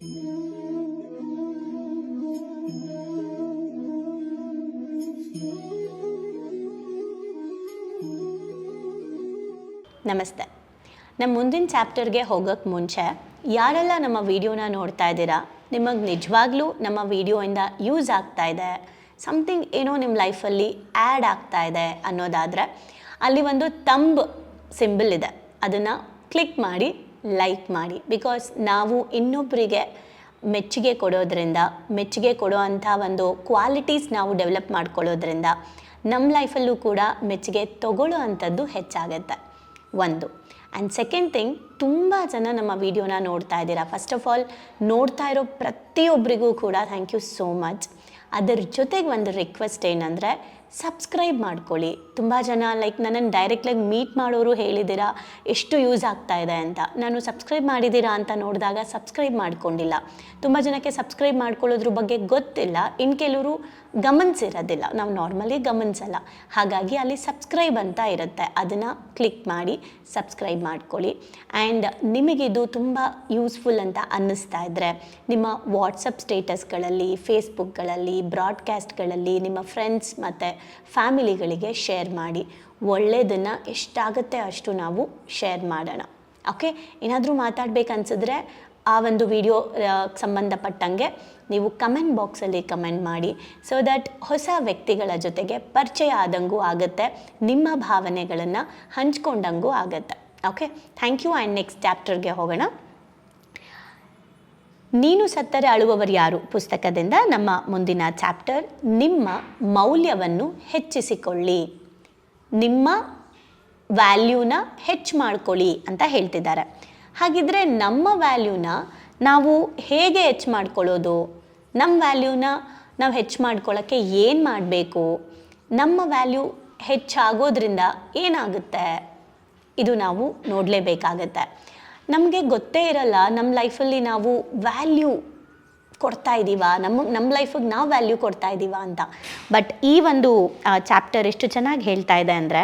ನಮಸ್ತೆ. ನಮ್ಮ ಮುಂದಿನ ಚಾಪ್ಟರ್ಗೆ ಹೋಗೋಕ್ಕೆ ಮುಂಚೆ, ಯಾರೆಲ್ಲ ನಮ್ಮ ವಿಡಿಯೋನ ನೋಡ್ತಾ ಇದ್ದೀರಾ, ನಿಮಗೆ ನಿಜವಾಗ್ಲೂ ನಮ್ಮ ವಿಡಿಯೋಯಿಂದ ಯೂಸ್ ಆಗ್ತಾ ಇದೆ ಸಮಥಿಂಗ್ ಏನೋ ನಿಮ್ಮ ಲೈಫಲ್ಲಿ ಆ್ಯಡ್ ಆಗ್ತಾ ಇದೆ ಅನ್ನೋದಾದರೆ, ಅಲ್ಲಿ ಒಂದು ತಂಬ್ ಸಿಂಬಲ್ ಇದೆ. ಅದನ್ನು ಕ್ಲಿಕ್ ಮಾಡಿ ಲೈಕ್ ಮಾಡಿ. ಬಿಕಾಸ್ ನಾವು ಇನ್ನೊಬ್ಬರಿಗೆ ಮೆಚ್ಚುಗೆ ಕೊಡೋದ್ರಿಂದ, ಮೆಚ್ಚುಗೆ ಕೊಡೋ ಅಂಥ ಒಂದು ಕ್ವಾಲಿಟೀಸ್ ನಾವು ಡೆವಲಪ್ ಮಾಡ್ಕೊಳ್ಳೋದ್ರಿಂದ ನಮ್ಮ ಲೈಫಲ್ಲೂ ಕೂಡ ಮೆಚ್ಚುಗೆ ತಗೊಳ್ಳೋ ಅಂಥದ್ದು ಹೆಚ್ಚಾಗುತ್ತೆ. ಒಂದು. ಆ್ಯಂಡ್ ಸೆಕೆಂಡ್ ಥಿಂಗ್ ತುಂಬ ಜನ ನಮ್ಮ ವಿಡಿಯೋನ ನೋಡ್ತಾ ಇದ್ದೀರಾ. ಫಸ್ಟ್ ಆಫ್ ಆಲ್ ನೋಡ್ತಾ ಇರೋ ಪ್ರತಿಯೊಬ್ಬರಿಗೂ ಕೂಡ ಥ್ಯಾಂಕ್ ಯು ಸೋ ಮಚ್ ಅದರ ಜೊತೆಗೆ ಒಂದು ರಿಕ್ವೆಸ್ಟ್ ಏನಂದರೆ ಸಬ್ಸ್ಕ್ರೈಬ್ ಮಾಡ್ಕೊಳ್ಳಿ. ತುಂಬ ಜನ ಲೈಕ್ ನನ್ನನ್ನು ಡೈರೆಕ್ಟಾಗಿ ಮೀಟ್ ಮಾಡೋರು ಹೇಳಿದ್ದೀರಾ, ಎಷ್ಟು ಯೂಸ್ ಆಗ್ತಾ ಇದೆ ಅಂತ. ನಾನು ಸಬ್ಸ್ಕ್ರೈಬ್ ಮಾಡಿದ್ದೀರಾ ಅಂತ ನೋಡಿದಾಗ ಸಬ್ಸ್ಕ್ರೈಬ್ ಮಾಡ್ಕೊಂಡಿಲ್ಲ. ತುಂಬ ಜನಕ್ಕೆ ಸಬ್ಸ್ಕ್ರೈಬ್ ಮಾಡ್ಕೊಳ್ಳೋದ್ರ ಬಗ್ಗೆ ಗೊತ್ತಿಲ್ಲ. ಇನ್ನು ಕೆಲವರು ಗಮನಿಸಿರೋದಿಲ್ಲ. ನಾವು ನಾರ್ಮಲಿ ಗಮನಿಸಲ್ಲ. ಹಾಗಾಗಿ ಅಲ್ಲಿ ಸಬ್ಸ್ಕ್ರೈಬ್ ಅಂತ ಇರುತ್ತೆ. ಅದನ್ನು ಕ್ಲಿಕ್ ಮಾಡಿ ಸಬ್ಸ್ಕ್ರೈಬ್ ಮಾಡ್ಕೊಳ್ಳಿ. ಆ್ಯಂಡ್ ನಿಮಗಿದು ತುಂಬ ಯೂಸ್ಫುಲ್ ಅಂತ ಅನ್ನಿಸ್ತಾ ಇದ್ದರೆ ನಿಮ್ಮ ವಾಟ್ಸಪ್ ಸ್ಟೇಟಸ್ಗಳಲ್ಲಿ ಫೇಸ್ಬುಕ್ಗಳಲ್ಲಿ ಬ್ರಾಡ್ಕಾಸ್ಟ್ಗಳಲ್ಲಿ ನಿಮ್ಮ ಫ್ರೆಂಡ್ಸ್ ಮತ್ತು ಫ್ಯಾಮಿಲಿಗಳಿಗೆ ಶೇರ್ ಮಾಡಿ. ಒಳ್ಳೆಯದನ್ನು ಎಷ್ಟಾಗುತ್ತೆ ಅಷ್ಟು ನಾವು ಶೇರ್ ಮಾಡೋಣ. ಓಕೆ? ಏನಾದರೂ ಮಾತಾಡಬೇಕನ್ಸಿದ್ರೆ ಆ ಒಂದು ವಿಡಿಯೋ ಸಂಬಂಧಪಟ್ಟಂಗೆ ನೀವು ಕಮೆಂಟ್ ಬಾಕ್ಸಲ್ಲಿ ಕಮೆಂಟ್ ಮಾಡಿ. ಸೊ ದಟ್ ಹೊಸ ವ್ಯಕ್ತಿಗಳ ಜೊತೆಗೆ ಪರಿಚಯ ಆದಂಗೂ ಆಗುತ್ತೆ, ನಿಮ್ಮ ಭಾವನೆಗಳನ್ನು ಹಂಚ್ಕೊಂಡಂಗೂ ಆಗುತ್ತೆ. Okay? Thank you and next ಚಾಪ್ಟರ್ಗೆ ಹೋಗೋಣ. ನೀನು ಸತ್ತರೆ ಅಳುವವರು ಯಾರು? ಪುಸ್ತಕದಿಂದ ನಮ್ಮ ಮುಂದಿನ ಚಾಪ್ಟರ್ ನಿಮ್ಮ ಮೌಲ್ಯವನ್ನು ಹೆಚ್ಚಿಸಿಕೊಳ್ಳಿ. ನಿಮ್ಮ ವ್ಯಾಲ್ಯೂನ ಹೆಚ್ಚು ಮಾಡ್ಕೊಳ್ಳಿ ಅಂತ ಹೇಳ್ತಿದ್ದಾರೆ. ಹಾಗಿದ್ರೆ ನಮ್ಮ ವ್ಯಾಲ್ಯೂನ ನಾವು ಹೇಗೆ ಹೆಚ್ಚು ಮಾಡ್ಕೊಳ್ಳೋದು? ನಮ್ಮ ವ್ಯಾಲ್ಯೂನ ನಾವು ಹೆಚ್ಚು ಮಾಡ್ಕೊಳ್ಳೋಕ್ಕೆ ಏನು ಮಾಡಬೇಕು? ನಮ್ಮ ವ್ಯಾಲ್ಯೂ ಹೆಚ್ಚಾಗೋದ್ರಿಂದ ಏನಾಗುತ್ತೆ? ಇದು ನಾವು ನೋಡಲೇಬೇಕಾಗತ್ತೆ. ನಮಗೆ ಗೊತ್ತೇ ಇರಲ್ಲ, ನಮ್ಮ ಲೈಫಲ್ಲಿ ನಾವು ವ್ಯಾಲ್ಯೂ ಕೊಡ್ತಾ ಇದ್ದೀವ ನಮ್ಮ ನಮ್ಮ ಲೈಫಿಗೆ ನಾವು ವ್ಯಾಲ್ಯೂ ಕೊಡ್ತಾ ಇದ್ದೀವ ಅಂತ. ಬಟ್ ಈ ಒಂದು ಚಾಪ್ಟರ್ ಎಷ್ಟು ಚೆನ್ನಾಗಿ ಹೇಳ್ತಾ ಇದೆ ಅಂದರೆ,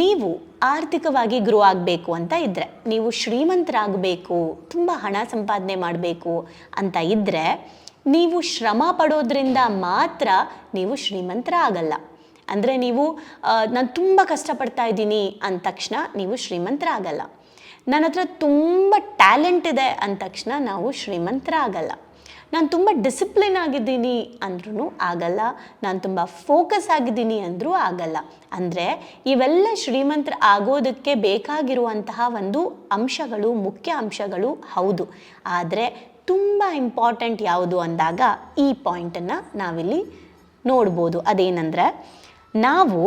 ನೀವು ಆರ್ಥಿಕವಾಗಿ ಗ್ರೋ ಆಗಬೇಕು ಅಂತ ಇದ್ದರೆ ನೀವು ಶ್ರೀಮಂತರಾಗಬೇಕು, ತುಂಬ ಹಣ ಸಂಪಾದನೆ ಮಾಡಬೇಕು ಅಂತ ಇದ್ದರೆ ನೀವು ಶ್ರಮ ಪಡೋದ್ರಿಂದ ಮಾತ್ರ ನೀವು ಶ್ರೀಮಂತರ ಆಗಲ್ಲ ಅಂದರೆ ನೀವು ನಾನು ತುಂಬ ಕಷ್ಟಪಡ್ತಾ ಇದ್ದೀನಿ ಅಂದ ತಕ್ಷಣ ನೀವು ಶ್ರೀಮಂತರ ಆಗಲ್ಲ ನನ್ನ ಹತ್ರ ತುಂಬ ಟ್ಯಾಲೆಂಟ್ ಇದೆ ಅಂದ ತಕ್ಷಣ ನಾವು ಶ್ರೀಮಂತರ ಆಗಲ್ಲ ನಾನು ತುಂಬ ಡಿಸಿಪ್ಲಿನ್ ಆಗಿದ್ದೀನಿ ಅಂದ್ರೂ ಆಗಲ್ಲ. ನಾನು ತುಂಬ ಫೋಕಸ್ ಆಗಿದ್ದೀನಿ ಅಂದರೂ ಆಗಲ್ಲ. ಅಂದರೆ ಇವೆಲ್ಲ ಶ್ರೀಮಂತರ ಆಗೋದಕ್ಕೆ ಬೇಕಾಗಿರುವಂತಹ ಒಂದು ಅಂಶಗಳು, ಮುಖ್ಯ ಅಂಶಗಳು ಹೌದು. ಆದರೆ ತುಂಬ ಇಂಪಾರ್ಟೆಂಟ್ ಯಾವುದು ಅಂದಾಗ ಈ ಪಾಯಿಂಟನ್ನು ನಾವಿಲ್ಲಿ ನೋಡ್ಬೋದು. ಅದೇನೆಂದರೆ, ನಾವು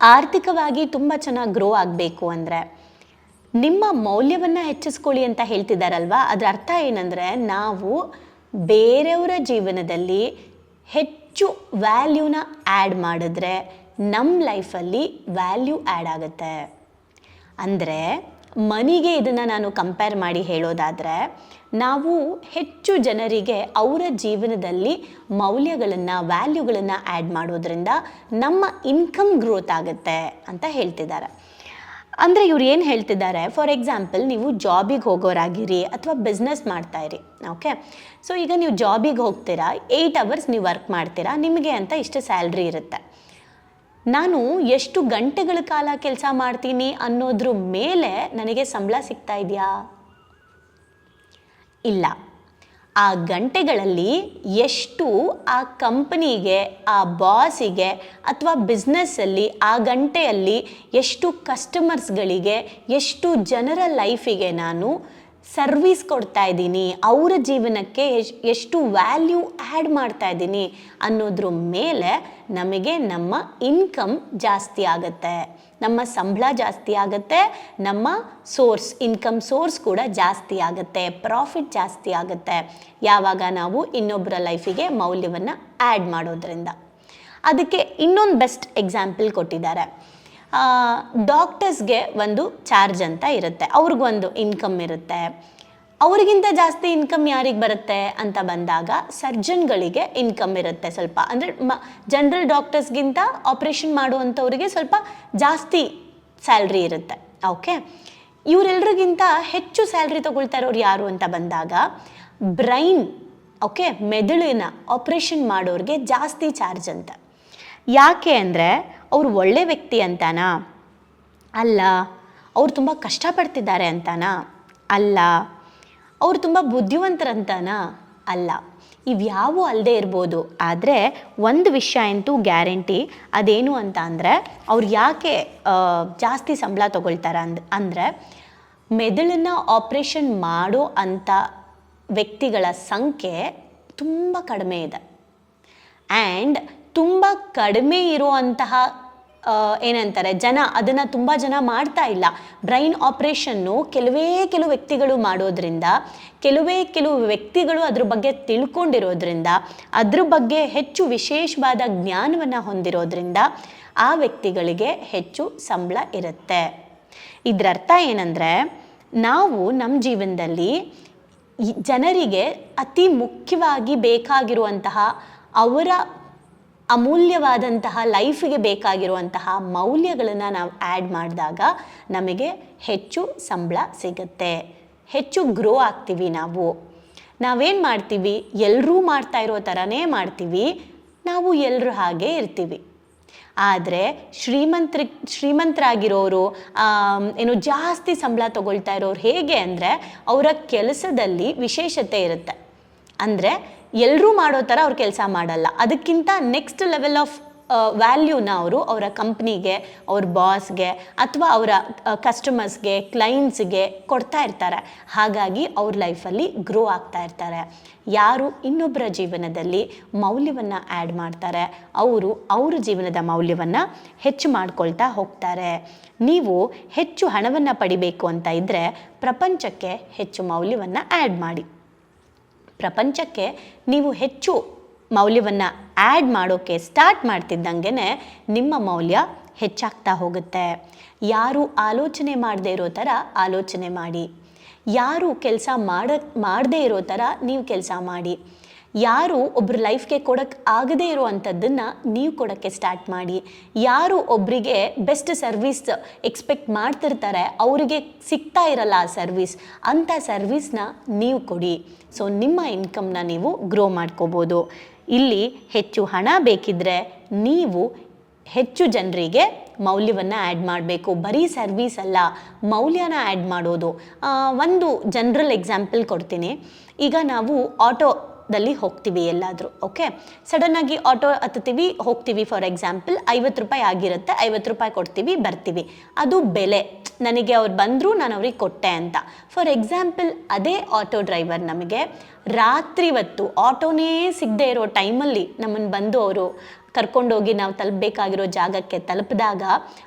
ಆರ್ಥಿಕವಾಗಿ ತುಂಬ ಚೆನ್ನಾಗಿ ಗ್ರೋ ಆಗಬೇಕು ಅಂದರೆ ನಿಮ್ಮ ಮೌಲ್ಯವನ್ನು ಹೆಚ್ಚಿಸ್ಕೊಳ್ಳಿ ಅಂತ ಹೇಳ್ತಿದ್ದಾರಲ್ವ ಅದರ ಅರ್ಥ ಏನಂದರೆ ನಾವು ಬೇರೆಯವರ ಜೀವನದಲ್ಲಿ ಹೆಚ್ಚು ವ್ಯಾಲ್ಯೂನ ಆ್ಯಡ್ ಮಾಡಿದ್ರೆ ನಮ್ಮ ಲೈಫಲ್ಲಿ ವ್ಯಾಲ್ಯೂ ಆ್ಯಡ್ ಆಗುತ್ತೆ. ಅಂದರೆ ಮನಿಗೆ ಇದನ್ನು ನಾನು ಕಂಪೇರ್ ಮಾಡಿ ಹೇಳೋದಾದರೆ ನಾವು ಹೆಚ್ಚು ಜನರಿಗೆ ಅವರ ಜೀವನದಲ್ಲಿ ಮೌಲ್ಯಗಳನ್ನು, ವ್ಯಾಲ್ಯೂಗಳನ್ನು ಆ್ಯಡ್ ಮಾಡೋದ್ರಿಂದ ನಮ್ಮ ಇನ್ಕಮ್ ಗ್ರೋತ್ ಆಗುತ್ತೆ ಅಂತ ಹೇಳ್ತಿದ್ದಾರೆ ಅಂದರೆ ಇವ್ರು ಏನು ಹೇಳ್ತಿದ್ದಾರೆ? ಫಾರ್ ಎಕ್ಸಾಂಪಲ್ ನೀವು ಜಾಬಿಗೆ ಹೋಗೋರಾಗಿರಿ ಅಥವಾ ಬಿಸ್ನೆಸ್ ಇರಿ ಓಕೆ ಸೊ ಈಗ ನೀವು ಜಾಬಿಗೆ ಹೋಗ್ತೀರಾ ಏಯ್ಟ್ ಅವರ್ಸ್ ನೀವು ವರ್ಕ್ ಮಾಡ್ತೀರಾ, ನಿಮಗೆ ಅಂತ ಇಷ್ಟು ಸ್ಯಾಲ್ರಿ ಇರುತ್ತೆ. ನಾನು ಎಷ್ಟು ಗಂಟೆಗಳ ಕಾಲ ಕೆಲಸ ಮಾಡ್ತೀನಿ ಅನ್ನೋದ್ರ ಮೇಲೆ ನನಗೆ ಸಂಬಳ ಸಿಗ್ತಾ ಇದೆಯಾ? ಇಲ್ಲ. ಆ ಗಂಟೆಗಳಲ್ಲಿ ಎಷ್ಟು ಆ ಕಂಪನಿಗೆ, ಆ ಬಾಸಿಗೆ ಅಥವಾ ಬಿಸ್ನೆಸ್ಸಲ್ಲಿ ಆ ಗಂಟೆಯಲ್ಲಿ ಎಷ್ಟು ಕಸ್ಟಮರ್ಸ್ಗಳಿಗೆ ಎಷ್ಟು ಜನರ ಲೈಫಿಗೆ ನಾನು ಸರ್ವಿಸ್ ಕೊಡ್ತಾ ಇದ್ದೀನಿ, ಅವರ ಜೀವನಕ್ಕೆ ಎಷ್ಟು ವ್ಯಾಲ್ಯೂ ಆ್ಯಡ್ ಮಾಡ್ತಾ ಇದ್ದೀನಿ ಅನ್ನೋದ್ರ ಮೇಲೆ ನಮಗೆ ನಮ್ಮ ಇನ್ಕಮ್ ಜಾಸ್ತಿ ಆಗುತ್ತೆ. ನಮ್ಮ ಸಂಬಳ ಜಾಸ್ತಿ ಆಗುತ್ತೆ, ನಮ್ಮ ಸೋರ್ಸ್, ಇನ್ಕಮ್ ಸೋರ್ಸ್ ಕೂಡ ಜಾಸ್ತಿ ಆಗುತ್ತೆ, ಪ್ರಾಫಿಟ್ ಜಾಸ್ತಿ ಆಗುತ್ತೆ. ಯಾವಾಗ ನಾವು ಇನ್ನೊಬ್ಬರ ಲೈಫಿಗೆ ಮೌಲ್ಯವನ್ನು ಆ್ಯಡ್ ಮಾಡೋದ್ರಿಂದ. ಅದಕ್ಕೆ ಇನ್ನೊಂದು ಬೆಸ್ಟ್ ಎಕ್ಸಾಂಪಲ್ ಕೊಟ್ಟಿದ್ದಾರೆ. ಡಾಕ್ಟರ್ಸ್ಗೆ ಒಂದು ಚಾರ್ಜ್ ಅಂತ ಇರುತ್ತೆ. ಅವ್ರಿಗೊಂದು ಇನ್ಕಮ್ ಇರುತ್ತೆ. ಅವರಿಗಿಂತ ಜಾಸ್ತಿ ಇನ್ಕಮ್ ಯಾರಿಗೆ ಬರುತ್ತೆ ಅಂತ ಬಂದಾಗ ಸರ್ಜನ್ಗಳಿಗೆ ಇನ್ಕಮ್ ಇರುತ್ತೆ ಸ್ವಲ್ಪ. ಅಂದರೆ ಮ ಜನರಲ್ ಡಾಕ್ಟರ್ಸ್ಗಿಂತ ಆಪ್ರೇಷನ್ ಮಾಡುವಂಥವ್ರಿಗೆ ಸ್ವಲ್ಪ ಜಾಸ್ತಿ ಸ್ಯಾಲ್ರಿ ಇರುತ್ತೆ. ಓಕೆ ಇವರೆಲ್ಲರಿಗಿಂತ ಹೆಚ್ಚು ಸ್ಯಾಲ್ರಿ ತಗೊಳ್ತಾ ಇರೋರು ಯಾರು ಅಂತ ಬಂದಾಗ ಬ್ರೈನ್ ಓಕೆ ಮೆದುಳಿನ ಆಪ್ರೇಷನ್ ಮಾಡೋರಿಗೆ ಜಾಸ್ತಿ ಚಾರ್ಜ್ ಅಂತ. ಯಾಕೆ ಅಂದರೆ ಅವ್ರು ಒಳ್ಳೆ ವ್ಯಕ್ತಿ ಅಂತಾನಾ? ಅಲ್ಲ ಅವ್ರು ತುಂಬ ಕಷ್ಟಪಡ್ತಿದ್ದಾರೆ ಅಂತಾನಾ? ಅಲ್ಲ ಅವ್ರು ತುಂಬ ಬುದ್ಧಿವಂತರಂತಾನಾ? ಅಲ್ಲ ಇವ್ಯಾವೂ ಅಲ್ಲದೆ ಇರ್ಬೋದು. ಆದರೆ ಒಂದು ವಿಷಯ ಅಂತೂ ಗ್ಯಾರಂಟಿ ಅದೇನು ಅಂತ ಅಂದರೆ ಅವ್ರು ಯಾಕೆ ಜಾಸ್ತಿ ಸಂಬಳ ತೊಗೊಳ್ತಾರೆ ಅಂದ್ ಅಂದರೆ ಮೆದುಳನ್ನು ಆಪ್ರೇಷನ್ ಮಾಡೋ ಅಂಥ ವ್ಯಕ್ತಿಗಳ ಸಂಖ್ಯೆ ತುಂಬ ಕಡಿಮೆ ಇದೆ. ಆ್ಯಂಡ್ ತುಂಬ ಕಡಿಮೆ ಇರುವಂತಹ ಆ, ಏನಂತಾರೆ, ಜನ ಅದನ್ನು ತುಂಬ ಜನ ಮಾಡ್ತಾ ಇಲ್ಲ. ಬ್ರೈನ್ ಆಪ್ರೇಷನ್ನು ಕೆಲವೇ ಕೆಲವು ವ್ಯಕ್ತಿಗಳು ಮಾಡೋದ್ರಿಂದ, ಕೆಲವೇ ಕೆಲವು ವ್ಯಕ್ತಿಗಳು ಅದ್ರ ಬಗ್ಗೆ ತಿಳ್ಕೊಂಡಿರೋದ್ರಿಂದ, ಅದ್ರ ಬಗ್ಗೆ ಹೆಚ್ಚು ವಿಶೇಷವಾದ ಜ್ಞಾನವನ್ನು ಹೊಂದಿರೋದ್ರಿಂದ ಆ ವ್ಯಕ್ತಿಗಳಿಗೆ ಹೆಚ್ಚು ಸಂಬಳ ಇರುತ್ತೆ. ಇದರ ಅರ್ಥ ಏನಂದರೆ, ನಾವು ನಮ್ಮ ಜೀವನದಲ್ಲಿ ಜನರಿಗೆ ಅತಿ ಮುಖ್ಯವಾಗಿ ಬೇಕಾಗಿರುವಂತಹ ಅವರ ಅಮೂಲ್ಯವಾದಂತಹ ಲೈಫಿಗೆ ಬೇಕಾಗಿರುವಂತಹ ಮೌಲ್ಯಗಳನ್ನು ನಾವು ಆ್ಯಡ್ ಮಾಡಿದಾಗ ನಮಗೆ ಹೆಚ್ಚು ಸಂಬಳ ಸಿಗುತ್ತೆ. ಹೆಚ್ಚು ಗ್ರೋ ಆಗ್ತೀವಿ ನಾವು. ನಾವೇನು ಮಾಡ್ತೀವಿ? ಎಲ್ಲರೂ ಮಾಡ್ತಾ ಇರೋ ಥರನೇ ಮಾಡ್ತೀವಿ. ನಾವು ಎಲ್ಲರೂ ಹಾಗೆ ಇರ್ತೀವಿ. ಆದರೆ ಶ್ರೀಮಂತ್ರ, ಶ್ರೀಮಂತರಾಗಿರೋರು ಏನು ಜಾಸ್ತಿ ಸಂಬಳ ತಗೊಳ್ತಾ ಇರೋರು ಹೇಗೆ ಅಂದರೆ ಅವರ ಕೆಲಸದಲ್ಲಿ ವಿಶೇಷತೆ ಇರುತ್ತೆ. ಅಂದರೆ ಎಲ್ಲರೂ ಮಾಡೋ ಥರ ಅವ್ರು ಕೆಲಸ ಮಾಡಲ್ಲ. ಅದಕ್ಕಿಂತ ನೆಕ್ಸ್ಟ್ ಲೆವೆಲ್ ಆಫ್ ವ್ಯಾಲ್ಯೂನ ಅವರು ಅವರ ಕಂಪ್ನಿಗೆ ಅವ್ರ ಬಾಸ್ಗೆ ಅಥವಾ ಅವರ ಕಸ್ಟಮರ್ಸ್ಗೆ ಕ್ಲೈಂಟ್ಸ್ಗೆ ಕೊಡ್ತಾ ಇರ್ತಾರೆ. ಹಾಗಾಗಿ ಅವ್ರ ಲೈಫಲ್ಲಿ ಗ್ರೋ ಆಗ್ತಾ ಇರ್ತಾರೆ. ಯಾರು ಇನ್ನೊಬ್ಬರ ಜೀವನದಲ್ಲಿ ಮೌಲ್ಯವನ್ನು ಆ್ಯಡ್ ಮಾಡ್ತಾರೆ, ಅವರು ಅವ್ರ ಜೀವನದ ಮೌಲ್ಯವನ್ನು ಹೆಚ್ಚು ಮಾಡ್ಕೊಳ್ತಾ ಹೋಗ್ತಾರೆ. ನೀವು ಹೆಚ್ಚು ಹಣವನ್ನು ಪಡಿಬೇಕು ಅಂತ ಇದ್ದರೆ ಪ್ರಪಂಚಕ್ಕೆ ಹೆಚ್ಚು ಮೌಲ್ಯವನ್ನು ಆ್ಯಡ್ ಮಾಡಿ. ಪ್ರಪಂಚಕ್ಕೆ ನೀವು ಹೆಚ್ಚು ಮೌಲ್ಯವನ್ನು ಆ್ಯಡ್ ಮಾಡೋಕ್ಕೆ ಸ್ಟಾರ್ಟ್ ಮಾಡ್ತಿದ್ದಂಗೆ ನಿಮ್ಮ ಮೌಲ್ಯ ಹೆಚ್ಚಾಗ್ತಾ ಹೋಗುತ್ತೆ. ಯಾರು ಆಲೋಚನೆ ಮಾಡದೇ ಇರೋ ಥರ ಆಲೋಚನೆ ಮಾಡಿ. ಯಾರು ಕೆಲಸ ಮಾಡ, ಮಾಡದೇ ಇರೋ ಥರ ನೀವು ಕೆಲಸ ಮಾಡಿ. ಯಾರು ಒಬ್ಬರ ಲೈಫ್ಗೆ ಕೊಡೋಕ್ಕೆ ಆಗದೇ ಇರುವಂಥದ್ದನ್ನು ನೀವು ಕೊಡೋಕ್ಕೆ ಸ್ಟಾರ್ಟ್ ಮಾಡಿ. ಯಾರು ಒಬ್ಬರಿಗೆ ಬೆಸ್ಟ್ ಸರ್ವಿಸ್ ಎಕ್ಸ್ಪೆಕ್ಟ್ ಮಾಡ್ತಿರ್ತಾರೆ, ಅವರಿಗೆ ಸಿಗ್ತಾ ಇರಲ್ಲ ಆ ಸರ್ವಿಸ್ ಅಂಥ ಸರ್ವಿಸ್ನ ನೀವು ಕೊಡಿ. ಸೊ ನಿಮ್ಮ ಇನ್ಕಮ್ನ ನೀವು ಗ್ರೋ ಮಾಡ್ಕೋಬೋದು. ಇಲ್ಲಿ ಹೆಚ್ಚು ಹಣ ಬೇಕಿದ್ದರೆ ನೀವು ಹೆಚ್ಚು ಜನರಿಗೆ ಮೌಲ್ಯವನ್ನು ಆ್ಯಡ್ ಮಾಡಬೇಕು. ಬರೀ ಸರ್ವೀಸ್ ಅಲ್ಲ, ಮೌಲ್ಯನ ಆ್ಯಡ್ ಮಾಡೋದು. ಒಂದು ಜನರಲ್ ಎಕ್ಸಾಂಪಲ್ ಕೊಡ್ತೀನಿ. ಈಗ ನಾವು ಆಟೋದಲ್ಲಿ ಹೋಗ್ತೀವಿ ಎಲ್ಲಾದರೂ ಓಕೆ ಸಡನ್ನಾಗಿ ಆಟೋ ಹತ್ತುತ್ತೀವಿ, ಹೋಗ್ತೀವಿ ಫಾರ್ ಎಕ್ಸಾಂಪಲ್ ಐವತ್ತು ರೂಪಾಯಿ ಆಗಿರುತ್ತೆ, ಐವತ್ತು ರೂಪಾಯಿ ಕೊಡ್ತೀವಿ, ಬರ್ತೀವಿ. ಅದು ಬೆಲೆ. ನನಗೆ ಅವ್ರು ಬಂದರೂ, ನಾನು ಅವ್ರಿಗೆ ಕೊಟ್ಟೆ ಅಂತ. ಫಾರ್ ಎಕ್ಸಾಂಪಲ್ ಅದೇ ಆಟೋ ಡ್ರೈವರ್ ನಮಗೆ ರಾತ್ರಿ ಹೊತ್ತು ಆಟೋನೇ ಸಿಗದೆ ಇರೋ ಟೈಮಲ್ಲಿ ನಮ್ಮನ್ನು ಬಂದು ಅವರು ಕರ್ಕೊಂಡೋಗಿ ನಾವು ತಲುಪಬೇಕಾಗಿರೋ ಜಾಗಕ್ಕೆ ತಲುಪಿದಾಗ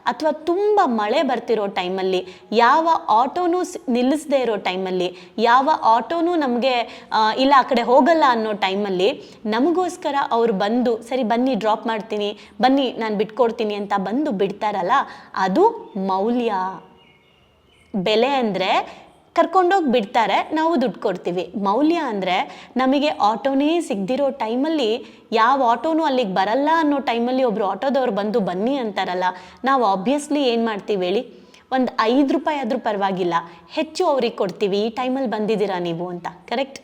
ಅಥವಾ ತುಂಬ ಮಳೆ ಬರ್ತಿರೋ ಟೈಮಲ್ಲಿ, ಯಾವ ಆಟೋನೂ ನಿಲ್ಲಿಸದೇ ಇರೋ ಟೈಮಲ್ಲಿ, ಯಾವ ಆಟೋನೂ ನಮಗೆ ಇಲ್ಲ ಆ ಕಡೆ ಹೋಗಲ್ಲ ಅನ್ನೋ ಟೈಮಲ್ಲಿ ನಮಗೋಸ್ಕರ ಅವರು ಬಂದು, ಸರಿ ಬನ್ನಿ, ಡ್ರಾಪ್ ಮಾಡ್ತೀನಿ, ಬನ್ನಿ, ನಾನು ಬಿಟ್ಕೊಡ್ತೀನಿ ಅಂತ ಬಂದು ಬಿಡ್ತಾರಲ್ಲ, ಅದು ಮೌಲ್ಯ. ಬೆಲೆ ಅಂದರೆ ಕರ್ಕೊಂಡೋಗಿ ಬಿಡ್ತಾರೆ, ನಾವು ದುಡ್ಡು ಕೊಡ್ತೀವಿ. ಮೌಲ್ಯ ಅಂದರೆ ನಮಗೆ ಆಟೋನೇ ಸಿಗದಿರೋ ಟೈಮಲ್ಲಿ ಯಾವ ಆಟೋನೂ ಅಲ್ಲಿಗೆ ಬರಲ್ಲ ಅನ್ನೋ ಟೈಮಲ್ಲಿ ಒಬ್ಬರು ಆಟೋದವ್ರು ಬಂದು ಬನ್ನಿ ಅಂತಾರಲ್ಲ, ನಾವು ಆಬ್ವಿಯಸ್ಲಿ ಏನು ಮಾಡ್ತೀವಿ ಹೇಳಿ? ಒಂದು ಐದು ರೂಪಾಯಿ ಆದರೂ ಪರವಾಗಿಲ್ಲ, ಹೆಚ್ಚು ಅವ್ರಿಗೆ ಕೊಡ್ತೀವಿ, ಈ ಟೈಮಲ್ಲಿ ಬಂದಿದ್ದೀರಾ ನೀವು ಅಂತ ಕರೆಕ್ಟ್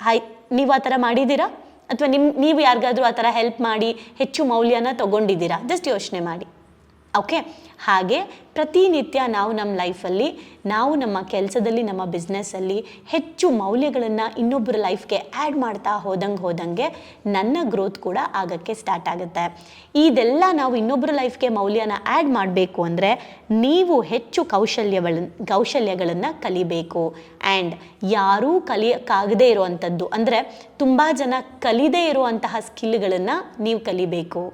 ಹಾಯ್ ನೀವು ಆ ಥರ ಮಾಡಿದ್ದೀರಾ? ಅಥವಾ ನಿಮ್ಮ ನೀವು ಯಾರಿಗಾದ್ರೂ ಆ ಥರ ಹೆಲ್ಪ್ ಮಾಡಿ, ಹೆಚ್ಚು ಮೌಲ್ಯನ ತೊಗೊಂಡಿದ್ದೀರಾ? ಜಸ್ಟ್ ಯೋಚನೆ ಮಾಡಿ. ಓಕೆ ಹಾಗೆ ಪ್ರತಿನಿತ್ಯ ನಾವು ನಮ್ಮ ಲೈಫಲ್ಲಿ ನಾವು ನಮ್ಮ ಕೆಲಸದಲ್ಲಿ, ನಮ್ಮ ಬಿಸ್ನೆಸ್ಸಲ್ಲಿ ಹೆಚ್ಚು ಮೌಲ್ಯಗಳನ್ನು ಇನ್ನೊಬ್ಬರ ಲೈಫ್ಗೆ ಆ್ಯಡ್ ಮಾಡ್ತಾ ಹೋದಂಗೆ ಹೋದಂಗೆ ನನ್ನ ಗ್ರೋತ್ ಕೂಡ ಆಗೋಕ್ಕೆ ಸ್ಟಾರ್ಟ್ ಆಗುತ್ತೆ. ಇದೆಲ್ಲ ನಾವು ಇನ್ನೊಬ್ಬರ ಲೈಫ್ಗೆ ಮೌಲ್ಯನ ಆ್ಯಡ್ ಮಾಡಬೇಕು ಅಂದರೆ ನೀವು ಹೆಚ್ಚು ಕೌಶಲ್ಯಗಳನ್ನು ಕೌಶಲ್ಯಗಳನ್ನು ಕಲಿಬೇಕು. ಆ್ಯಂಡ್ ಯಾರೂ ಕಲಿಯೋಕ್ಕಾಗದೇ ಇರುವಂಥದ್ದು ಅಂದರೆ ತುಂಬ ಜನ ಕಲಿದೇ ಇರುವಂತಹ ಸ್ಕಿಲ್ಗಳನ್ನು ನೀವು ಕಲಿಬೇಕು.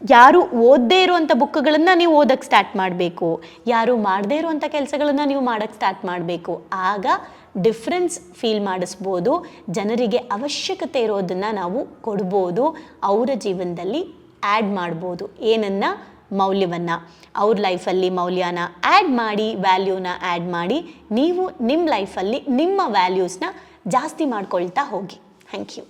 ಯಾರು ಓದದೇ ಇರುವಂಥ ಬುಕ್ಗಳನ್ನು ನೀವು ಓದಕ್ಕೆ ಸ್ಟಾರ್ಟ್ ಮಾಡಬೇಕು. ಯಾರು ಮಾಡದೇ ಇರುವಂಥ ಕೆಲಸಗಳನ್ನು ನೀವು ಮಾಡೋಕ್ಕೆ ಸ್ಟಾರ್ಟ್ ಮಾಡಬೇಕು. ಆಗ ಡಿಫ್ರೆನ್ಸ್ ಫೀಲ್ ಮಾಡಿಸ್ಬೋದು. ಜನರಿಗೆ ಅವಶ್ಯಕತೆ ಇರೋದನ್ನು ನಾವು ಕೊಡ್ಬೋದು. ಅವರ ಜೀವನದಲ್ಲಿ ಆ್ಯಡ್ ಮಾಡ್ಬೋದು. ಏನನ್ನು? ಮೌಲ್ಯವನ್ನು. ಅವ್ರ ಲೈಫಲ್ಲಿ ಮೌಲ್ಯನ ಆ್ಯಡ್ ಮಾಡಿ ವ್ಯಾಲ್ಯೂನ ಆ್ಯಡ್ ಮಾಡಿ ನೀವು ನಿಮ್ಮ ಲೈಫಲ್ಲಿ ನಿಮ್ಮ ವ್ಯಾಲ್ಯೂಸ್ನ ಜಾಸ್ತಿ ಮಾಡ್ಕೊಳ್ತಾ ಹೋಗಿ. Thank you